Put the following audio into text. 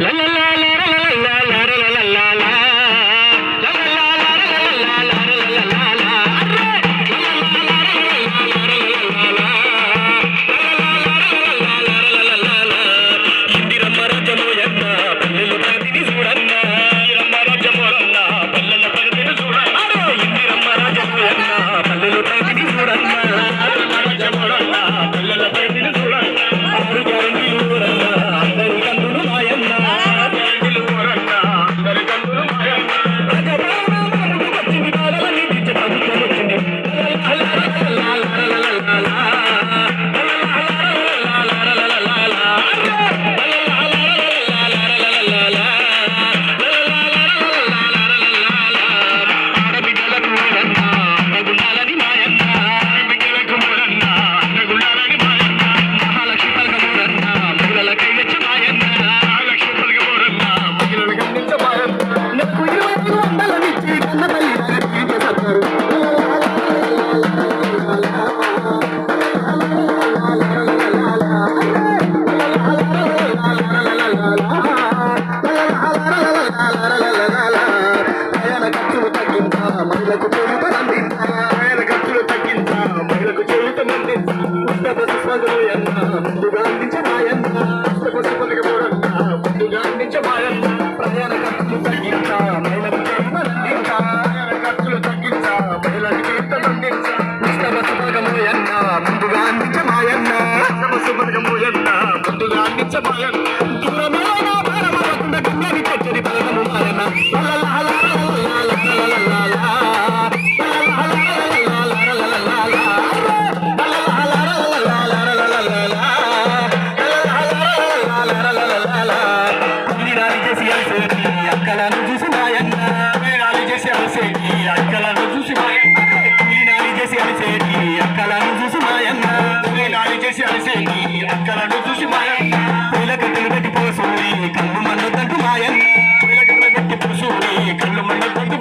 la la la. మహిళకు చేయుత అందించా ఖర్చులు తగ్గించా. మహిళకు చేయుత అందించా ఉత్తమ సుస్వాగలు అన్న. ముందుగా అందించమాయన్న పుస్తక సఫలిక పోరన్నా. ముందుగా అందించమాయన్న ప్రయాణ ఖర్చులు తగ్గించా. మహిళకు చేయుత అందించా ప్రయాణ తగ్గించా. మహిళకు చేయుత అందించా ఉత్తమ సుస్వాగలు అన్న. ముందుగా అందించమాయన్న ఉత్తమ సుస్వాగలు అన్న. ముందుగా అందించమాయన్న చేసి అలసేటి అక్కలను చూసి మాయన్న వేళాలు చేసి అలసేటి అక్కలను చూసి మాయన్న వినాలి చేసి అలసేటి అక్కలను చూసి మాయన్న వేళాలు చేసి అలసేటి అక్కలను చూసి మాయన్న. పూలకట్టెలు పెట్టి పోసూరి కళ్ళు మన్ను మాయన్న. పూలకట్టెలు పెట్టి పోసూరి కళ్ళు మన్ను తంటు